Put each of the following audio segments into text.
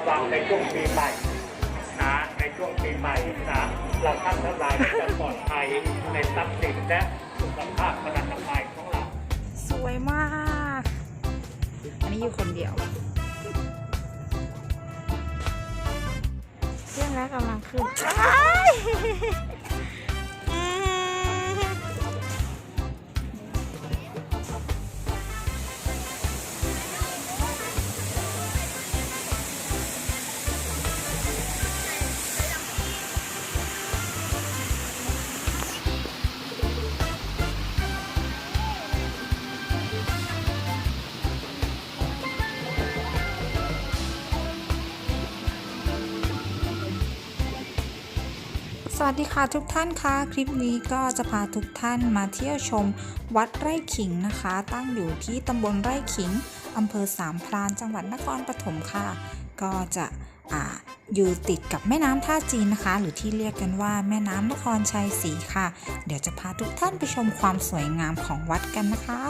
ระวังในช่วงปีใหม่นะในช่วงปีใหม่นะเราท่านทั้งหลายจะปลอดภัยในทรัพย์สินและสุขภาพพนานามัยของเรา สวยมาก อันนี้อยู่คนเดียวเที่ยงแล้วกำลังขึ้น วัสดีค่ะทุกท่านคะคลิปนี้ก็จะพาทุกท่านมาเที่ยวชมวัดไร่ขิงนะคะ ตั้งอยู่ที่ตำบลไร่ขิงอำเภอสามพรานจังหวัดนครปฐมค่ะ ก็จะออยู่ติดกับแม่น้ำท่าจีนนะคะ หรือที่เรียกกันว่าแม่น้ำนครชัยศรีค่ะ เดี๋ยวจะพาทุกท่านไปชมความสวยงามของวัดกันนะคะ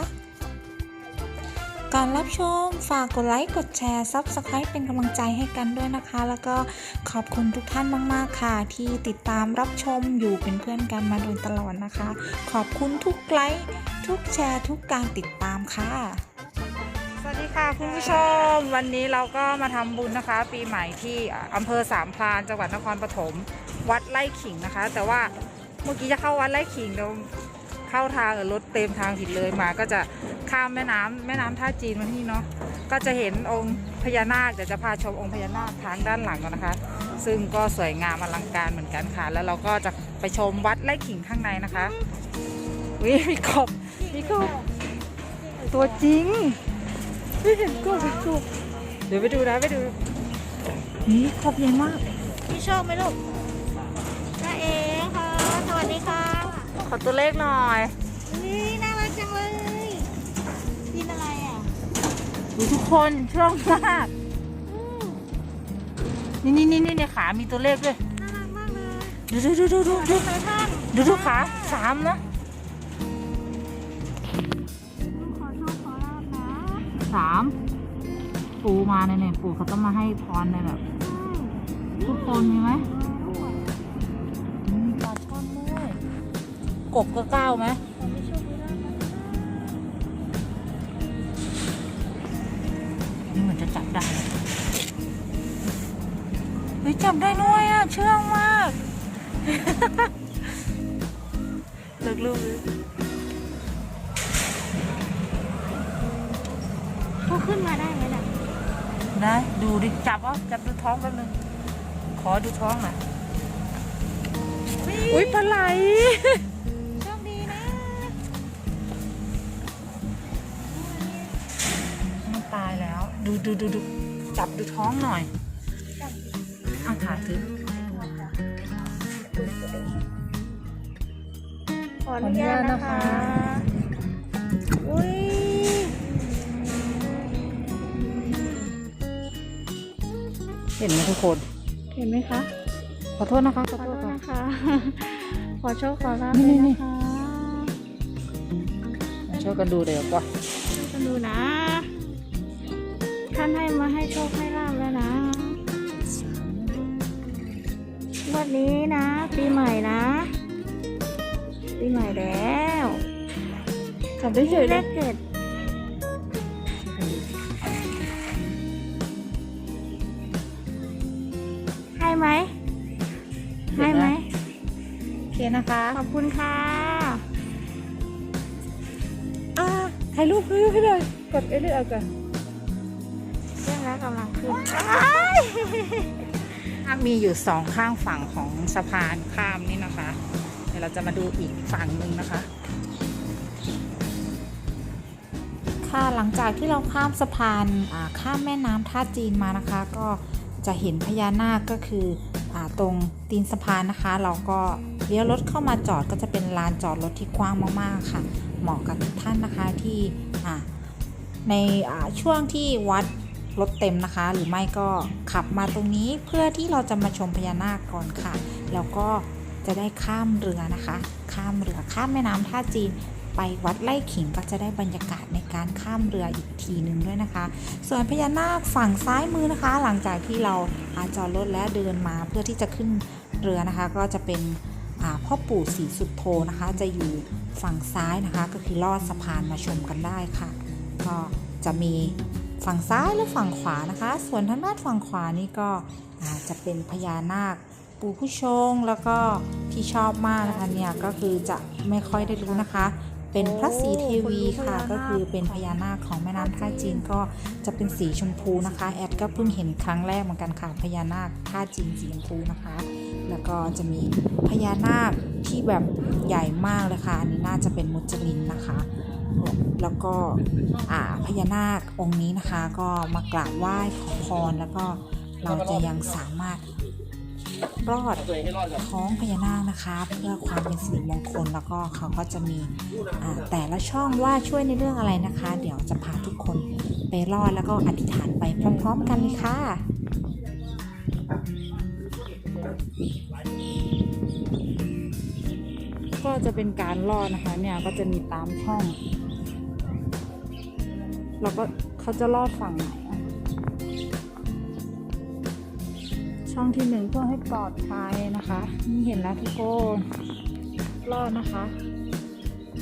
ก่อนรับชม ฝากกดไลค์ กดแชร์ Subscribe เป็นกำลังใจให้กันด้วยนะคะ แล้วก็ขอบคุณทุกท่านมาก ๆ ค่ะ ที่ติดตามรับชมอยู่เป็นเพื่อนกันมาโดยตลอดนะคะ ขอบคุณทุกไลค์ทุกแชร์ทุกการติดตามค่ะ สวัสดีค่ะคุณผู้ชม วันนี้เราก็มาทำบุญนะคะ ปีใหม่ที่อำเภอสามพรานจังหวัดนครปฐมวัดไร่ขิงนะคะ แต่ว่าเมื่อกี้จะเข้าวัดไร่ขิงเดี๋ยว เข้าทางรถเต็มทางผิดเลยมา ก็จะข้ามแม่น้ำแม่น้ำท่าจีนมาที่นี่เนาะก็จะเห็นองค์พญานาคเดี๋ยวจะพาชมองค์พญานาคทางด้านหลังก่อนนะคะ ซึ่งก็สวยงามอลังการเหมือนกันค่ะ แล้วเราก็จะไปชมวัดไร่ขิงข้างในนะคะวิมีกบมีกบตัวจริงไม่เห็นกบเห็นกบเดี๋ยวไปดูนะไปดูนี่กบใหญ่มากพี่ชอบไหมลูกน้าเอ๋ค่ะ สวัสดีค่ะ ข อตัวเลขหน่อยนี่น่ารักจังเลยกินอะไรอะดูทุกคนช่องมากอืมนี่นี่นี่นี่ในขามีตัวเลขด้วยน่ารักมากเลยดูดูดูดูดูดูไหนท่านดูดูขาสามนะขอโชคขอลาบนะสามปูมาเนี่ยเนี่ยปูเขาต้องมาให้พรเนี่ยแบบทุกคนมีไหม กบก็เก้าไหมขอไม่โชคไม่ลาบนะนี่เหมือนจะจับได้เฮ้ยจับได้ด้วยอะ เชื่องมากเลิกลูกเลยเขาขึ้นมาได้ไหมน่ะได้ดูดิจับอะจับดูท้องแป๊บนึง ขอดูท้องหน่อยอุ้ยปลาไหล ดูดูดูดูจับดูท้องหน่อย เอาถ่ายถือขออนุญาตนะคะ อุ้ยเห็นไหมทุกคน เห็นไหมคะ ขอโทษนะคะ ขอขอโทโทษษค่ะนะคะ ขอโชคขอลาบนี่เลยนี่นะคะช่วยกันดูเดี๋ยวก่อนช่วยกันดูนะ ท่านให้มาให้โชคให้ลาบแล้วนะวันนี้นะ ปีใหม่นะ ปีใหม่แล้วจับได้เฉยเลเลยขเจ็ดให้ไหมให้ไหมโอเคนะคะ ขอบคุณค่ะอ่าถ่ายรูปถ่ายรูปให้เลยกดเอเลี่เอาก่อนเรื่องแล้วกำลังขึ้นมีอยู่สองข้างฝั่งของสะพานข้ามนี่นะคะ เดี๋ยวเราจะมาดูอีกฝั่งหนึ่งนะคะ ค่ะหลังจากที่เราข้ามสะพานข้ามแม่น้ำท่าจีนมานะคะ ก็จะเห็นพญานาคก็คืออตรงตีนสะพานนะคะ เราก็เลี้ยวรถเข้ามาจอดก็จะเป็นลานจอดรถที่กว้างมากๆค่ะ เหมาะกับทุกท่านนะคะที่ในช่วงที่วัด รถเต็มนะคะ หรือไม่ก็ขับมาตรงนี้เพื่อที่เราจะมาชมพญานาคก่อนค่ะ แล้วก็จะได้ข้ามเรือนะคะ ข้ามเรือข้ามแม่น้ำท่าจีนไปวัดไร่ขิงก็จะได้บรรยากาศในการข้ามเรืออีกทีหนึ่งด้วยนะคะ ส่วนพญานาคฝั่งซ้ายมือนะคะ หลังจากที่เราอาจอดรถและเดินมาเพื่อที่จะขึ้นเรือนะคะ ก็จะเป็นพ่อปู่ศรีสุดโธนะคะ จะอยู่ฝั่งซ้ายนะคะ ก็คือลอดสะพานมาชมกันได้ค่ะ ก็จะมี ฝั่งซ้ายหรือฝั่งขวานะคะ ส่วนทางด้านฝั่งขวานี่ก็อาจจะเป็นพญานาคปู่ผู้ชงแล้วก็ที่ชอบมากนะคะเนี่ยก็คือจะไม่ค่อยได้รู้นะคะ เป็นพระศรีเทวีค่ะ ก็คือเป็นพญานาคของแม่น้ำท่าจีนก็จะเป็นสีชมพูนะคะ แอดก็เพิ่งเห็นครั้งแรกเหมือนกันค่ะพญานาคท่าจีนสีชมพูนะคะ แล้วก็จะมีพญานาคที่แบบใหญ่มากเลยค่ะอันนี้น่าจะเป็นมุจลินนะคะ แล้วก็พญานาคองค์นี้นะคะ ก็มากราบไหว้ขอพรแล้วก็เราจะยังสามารถรอดท้องพญานาคนะคะ เพื่อความเป็นสิริมงคลแล้วก็เขาก็จะมีแต่ละช่องว่าช่วยในเรื่องอะไรนะคะ เดี๋ยวจะพาทุกคนไปรอดแล้วก็อธิษฐานไปพร้อม ๆ กันเลยค่ะก็จะเป็นการรอดนะคะเนี่ยก็จะมีตามช่อง เราก็เขาจะรอดฝั่งไหนอะช่องที่หนึ่งเพื่อให้ปลอดภัยนะคะ นี่เห็นแล้วทุกคนรอดนะคะ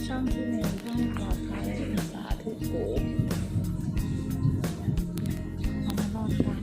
ช่องที่หนึ่งเพื่อให้ปลอดภัยสาธุโกเอามารอดกัน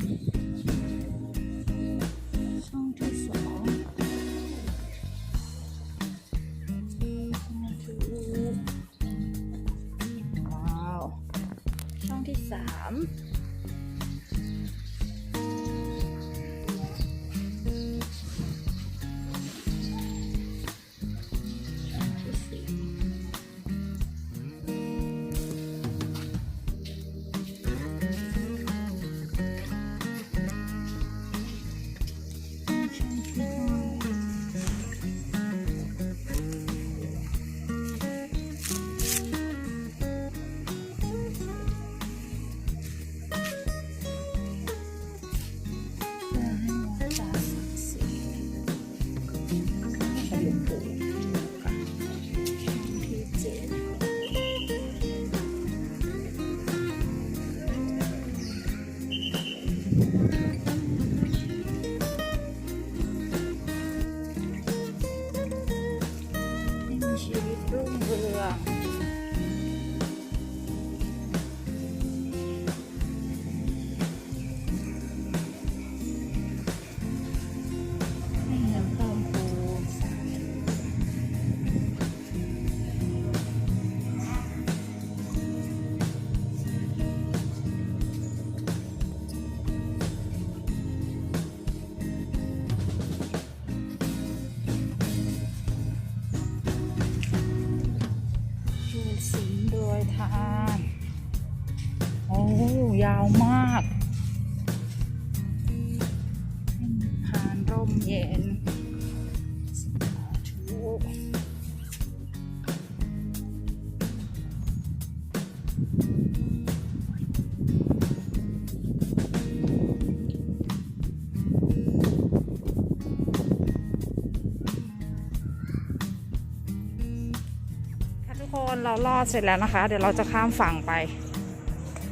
เราลอดเสร็จแล้วนะคะ เดี๋ยวเราจะข้ามฝั่งไป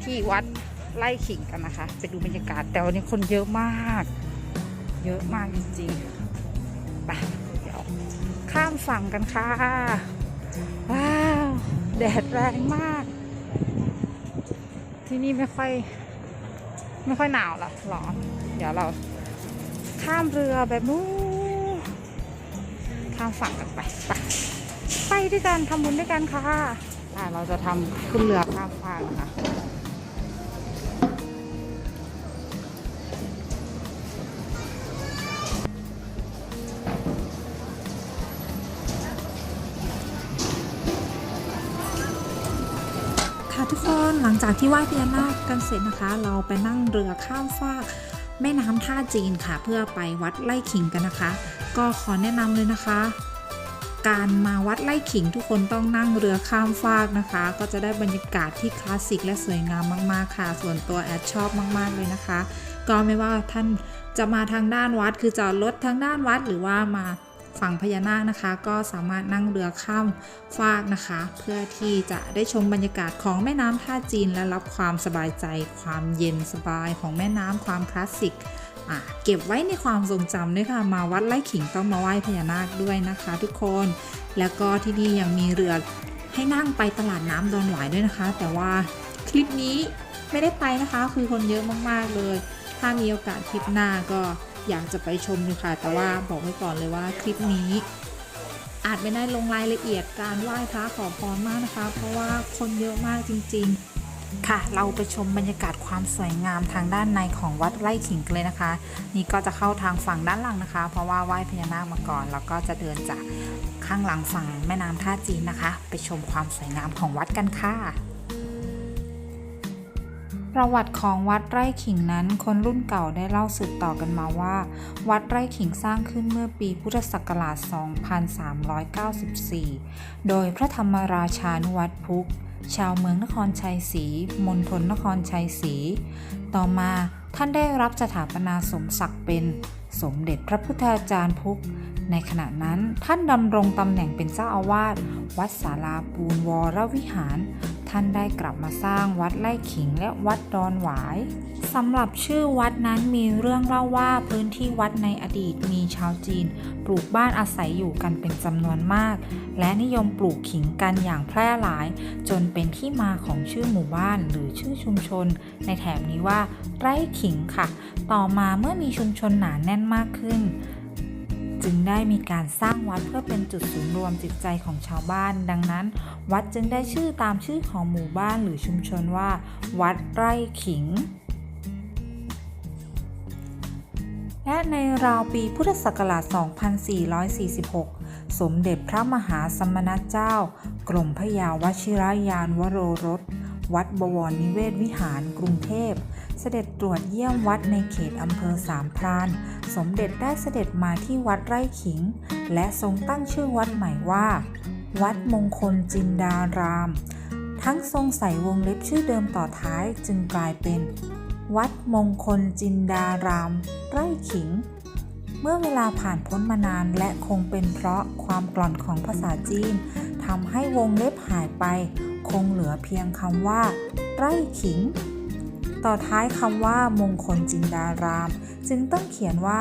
ที่วัดไร่ขิงกันนะคะ ไปดูบรรยากาศแต่วันนี้คนเยอะมาก เยอะมากจริงๆไปเดี๋ยวข้ามฝั่งกันค่ะ ว้าว แดดแรงมาก ที่นี่ไม่ค่อย ไม่ค่อยหนาวละร้อน เดี๋ยวเราข้ามเรือแบบนู้นข้ามฝั่งกันไปไป ไปด้วยกันทำบุญด้วยกันค่ะอ่าเราจะทำขึ้นเรือข้ามฟากนะคะค่ะทุกคนหลังจากที่ไหว้พญานาคกันเสร็จนะคะ เราไปนั่งเรือข้ามฟากแม่น้ำท่าจีนค่ะ เพื่อไปวัดไร่ขิงกันนะคะ ก็ขอแนะนำเลยนะคะ การมาวัดไร่ขิงทุกคนต้องนั่งเรือข้ามฟากนะคะ ก็จะได้บรรยากาศที่คลาสสิกและสวยงามมากๆค่ะ ส่วนตัวแอดชอบมาก ๆ เลยนะคะ ก็ไม่ว่าท่านจะมาทางด้านวัดคือจอดรถทางด้านวัดหรือว่ามาฝั่งพญานาคนะคะ ก็สามารถนั่งเรือข้ามฟากนะคะ เพื่อที่จะได้ชมบรรยากาศของแม่น้ำท่าจีนและรับความสบายใจ ความเย็นสบายของแม่น้ำความคลาสสิก เก็บไว้ในความทรงจำด้วยค่ะ มาวัดไร่ขิงต้องมาไหว้พญานาคด้วยนะคะ ทุกคน แล้วก็ที่นี่ยังมีเรือให้นั่งไปตลาดน้ำดอนหวายด้วยนะคะ แต่ว่าคลิปนี้ไม่ได้ไปนะคะ คือคนเยอะมากๆเลย ถ้ามีโอกาสคลิปหน้าก็อยากจะไปชมดูค่ะ แต่ว่าบอกไว้ก่อนเลยว่าคลิปนี้ อาจไม่ได้ลงรายละเอียดการไหว้พระขอพรมากนะคะ เพราะว่าคนเยอะมากจริง ๆ ค่ะ เราไปชมบรรยากาศความสวยงามทางด้านในของวัดไร่ขิงกันเลยนะคะ นี่ก็จะเข้าทางฝั่งด้านหลังนะคะ เพราะว่าไหว้พญานาคมาก่อน แล้วก็จะเดินจากข้างหลังฝั่งแม่น้ำท่าจีนนะคะ ไปชมความสวยงามของวัดกันค่ะประวัติของวัดไร่ขิงนั้นคนรุ่นเก่าได้เล่าสืบต่อกันมาว่า วัดไร่ขิงสร้างขึ้นเมื่อปีพุทธศักราช 2394 โดยพระธรรมราชานุวัตพุก ชาวเมืองนครชัยศรีมณฑลนครชัยศรีต่อมาท่านได้รับสถาปนาสมศักดิ์เป็นสมเด็จพระพุทธาจารย์พุก ในขณะนั้นท่านดำรงตำแหน่งเป็นเจ้าอาวาสวัดสาราปูนวรวิหาร ท่านได้กลับมาสร้างวัดไร่ขิงและวัดดอนหวายสำหรับชื่อวัดนั้นมีเรื่องเล่าว่าพื้นที่วัดในอดีตมีชาวจีน ปลูกบ้านอาศัยอยู่กันเป็นจำนวนมาก และนิยมปลูกขิงกันอย่างแพร่หลาย จนเป็นที่มาของชื่อหมู่บ้านหรือชื่อชุมชน ในแถบนี้ว่าไร่ขิงค่ะ ต่อมาเมื่อมีชุมชนหนาแน่นมากขึ้น จึงได้มีการสร้างวัดเพื่อเป็นจุดศูนย์รวมจิตใจของชาวบ้าน ดังนั้น วัดจึงได้ชื่อตามชื่อของหมู่บ้านหรือชุมชนว่า วัดไร่ขิง และในราวปีพุทธศักราช 2446 สมเด็จพระมหาสมณเจ้า กรมพระยาวชิรยานวโรรส วัดบวรนิเวศวิหารกรุงเทพ เสด็จตรวจเยี่ยมวัดในเขตอำเภอสามพราน สมเด็จได้เสด็จมาที่วัดไร่ขิง และทรงตั้งชื่อวัดใหม่ว่า วัดมงคลจินดาราม ทั้งทรงใส่วงเล็บชื่อเดิมต่อท้ายจึงกลายเป็น วัดมงคลจินดาราม ไร่ขิง เมื่อเวลาผ่านพ้นมานานและคงเป็นเพราะความกล่อนของภาษาจีนทำให้วงเล็บหายไป คงเหลือเพียงคำว่า ไร่ขิง ต่อท้ายคำว่ามงคลจินดาราม จึงต้องเขียนว่า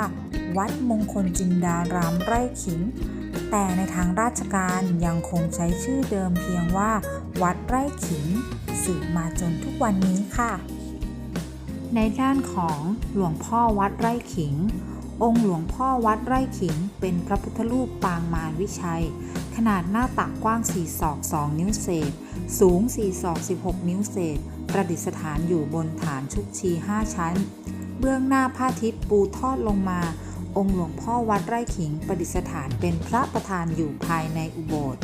วัดมงคลจินดารามไร่ขิง แต่ในทางราชการยังคงใช้ชื่อเดิมเพียงว่า วัดไร่ขิง สืบมาจนทุกวันนี้ค่ะ ในด้านของหลวงพ่อวัดไร่ขิง องค์หลวงพ่อวัดไร่ขิง เป็นพระพุทธรูปปางมารวิชัย ขนาดหน้าตักกว้าง 4 ศอก 2 นิ้วเศษ สูง 4 ศอก 16 นิ้วเศษ ประดิษฐานอยู่บนฐานชุกชี5ชั้น เบื้องหน้าพระอาทิตย์ปูทอดลงมา องค์หลวงพ่อวัดไร่ขิงประดิษฐานเป็นพระประธานอยู่ภายในอุโบสถ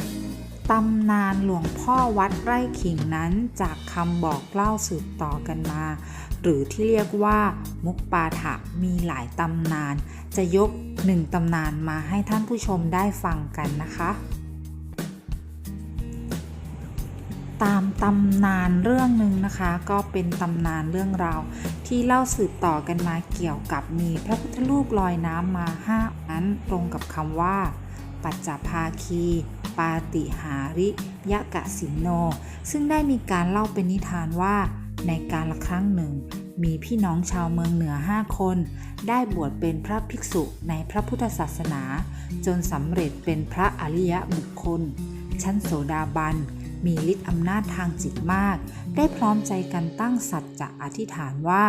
ตำนานหลวงพ่อวัดไร่ขิงนั้นจากคำบอกเล่าสืบต่อกันมา หรือที่เรียกว่ามุกปาฐะมีหลายตำนาน จะยกหนึ่งตำนานมาให้ท่านผู้ชมได้ฟังกันนะคะ ตำนานเรื่องหนึ่งนะคะ ก็เป็นตำนานเรื่องราว ที่เล่าสืบต่อกันมาเกี่ยวกับมีพระพุทธรูปลอยน้ำมาห้านั้นตรงกับคำว่า ปัจจภาคี ปาติหาริยะกะสินโน ซึ่งได้มีการเล่าเป็นนิทานว่า ในการละครั้งหนึ่ง มีพี่น้องชาวเมืองเหนือห้าคน ได้บวชเป็นพระภิกษุในพระพุทธศาสนา จนสำเร็จเป็นพระอริยบุคคล ชั้นโสดาบัน มีฤทธิ์อำนาจทางจิตมาก ได้พร้อมใจกันตั้งสัจจะอธิษฐานว่า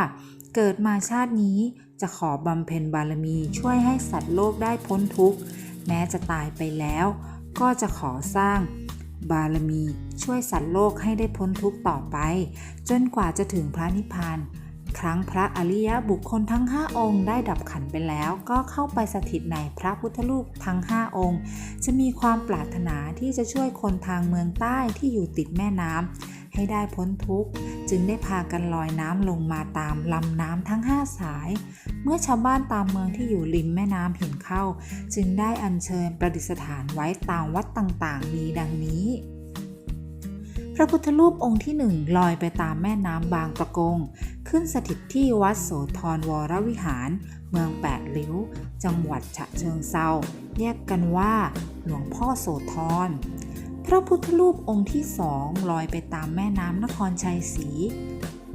เกิดมาชาตินี้จะขอบำเพ็ญบารมีช่วยให้สัตว์โลกได้พ้นทุกข์ แม้จะตายไปแล้ว ก็จะขอสร้างบารมีช่วยสัตว์โลกให้ได้พ้นทุกข์ต่อไป จนกว่าจะถึงพระนิพพาน ครั้งพระอริยบุคคลทั้ง 5 องค์ได้ดับขันไปแล้ว ก็เข้าไปสถิตในพระพุทธรูปทั้ง 5 องค์ จะมีความปรารถนาที่จะช่วยคนทางเมืองใต้ที่อยู่ติดแม่น้ำให้ได้พ้นทุกข์ จึงได้พากันลอยน้ำลงมาตามลำน้ำทั้ง 5 สาย เมื่อชาวบ้านตามเมืองที่อยู่ริมแม่น้ำเห็นเข้า จึงได้อัญเชิญประดิษฐานไว้ตามวัดต่างๆมีดังนี้พระพุทธรูปองค์ที่หนึ่งลอยไปตามแม่น้ำบางประกง ขึ้นสถิตที่วัดโสธรวรวิหาร เมืองแปดริ้ว จังหวัดฉะเชิงเซาเรียกกันว่าหลวงพ่อโสธร พระพุทธรูปองค์ที่สองลอยไปตามแม่น้ำนครชัยศรี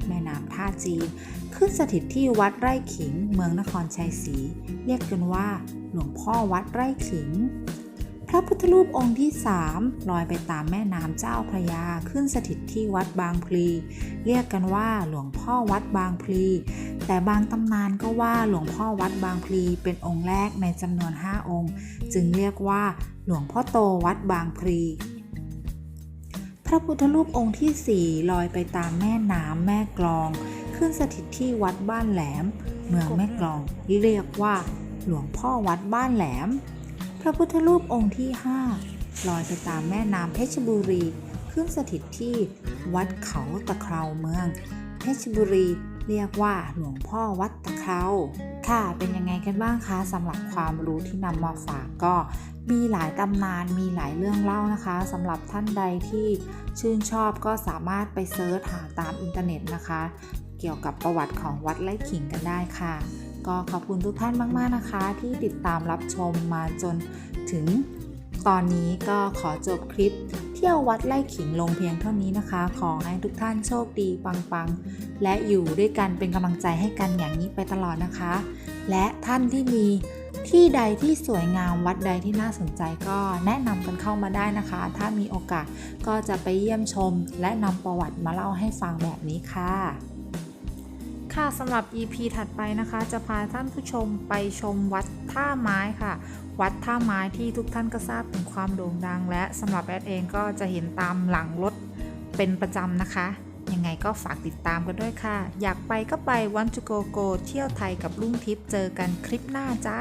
แม่น้ำท่าจีน ขึ้นสถิตที่วัดไร่ขิง เมืองนครชัยศรีเรียกกันว่า หลวงพ่อวัดไร่ขิง ระพุทธรูปองค์ที่สามลอยไปตามแม่น้ำเจ้าพระยาขึ้นสถิตที่วัดบางพลี เรียกกันว่าหลวงพ่อวัดบางพลี แต่บางตำนานก็ว่าหลวงพ่อวัดบางพลีเป็นองค์แรกในจำนวน 5 องค์ จึงเรียกว่าหลวงพ่อโตวัดบางพลีพระพุทธรูปองค์ที่4ลอยไปตามแม่น้ำแม่กลอง ขึ้นสถิตที่วัดบ้านแหลม เมืองแม่กลองเรียกว่า หลวงพ่อวัดบ้านแหลม ระพุทธรูปองค์ที่ 5 ลอยไปตามแม่น้ำเพชรบุรี ขึ้นสถิตที่วัดเขาตะเคราเมือง เพชรบุรีเรียกว่าหลวงพ่อวัดตะเคราค่ะ เป็นยังไงกันบ้างคะสำหรับความรู้ที่นำมาฝากก็มีหลายตำนานมีหลายเรื่องเล่านะคะสำหรับท่านใดที่ชื่นชอบก็สามารถไปเซิร์ชหาตามอินเทอร์เน็ตนะคะ เกี่ยวกับประวัติของวัดไร่ขิงกันได้ค่ะ ก็ขอบคุณทุกท่านมาก ๆ นะคะ ที่ติดตามรับชมมาจนถึงตอนนี้ก็ขอจบคลิป เที่ยววัดไร่ขิงลงเพียงเท่านี้นะคะ ขอให้ทุกท่านโชคดีปังๆ และอยู่ด้วยกันเป็นกำลังใจให้กันอย่างนี้ไปตลอดนะคะ และท่านที่มีที่ใดที่สวยงามวัดใดที่น่าสนใจก็แนะนำกันเข้ามาได้นะคะ ถ้ามีโอกาสก็จะไปเยี่ยมชม และนำประวัติมาเล่าให้ฟังแบบนี้ค่ะ ค่ะสำหรับ EP ถัดไปนะคะ จะพาท่านผู้ชมไปชมวัดท่าไม้ค่ะ วัดท่าไม้ที่ทุกท่านก็ทราบถึงความโด่งดัง และสำหรับแอดเองก็จะเห็นตามหลังรถเป็นประจำนะคะ ยังไงก็ฝากติดตามกันด้วยค่ะ อยากไปก็ไปวัน t ูโกโกเที่ยวไทยกับลุงทิพย์เจอกันคลิปหน้าจ้า